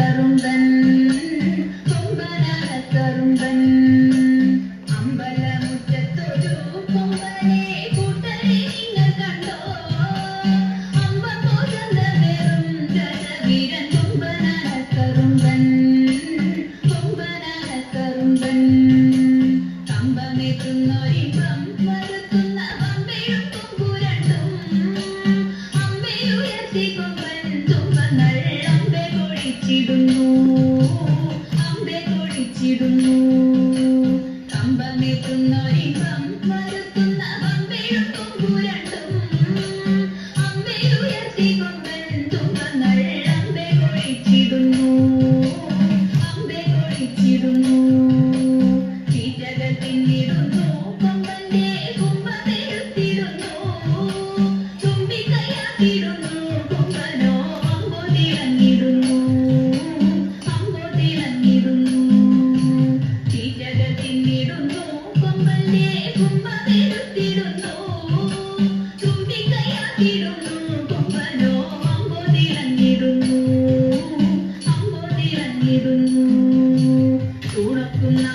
கரும்பன் கொம்பனான கரும்பன். அம்பல முற்றத்தோடு கொம்பனே கூட்டரை കൊഴിച്ചിടുന്നു അമ്പെ കൊഴിച്ചിടുന്നു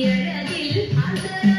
உயரதில் அகர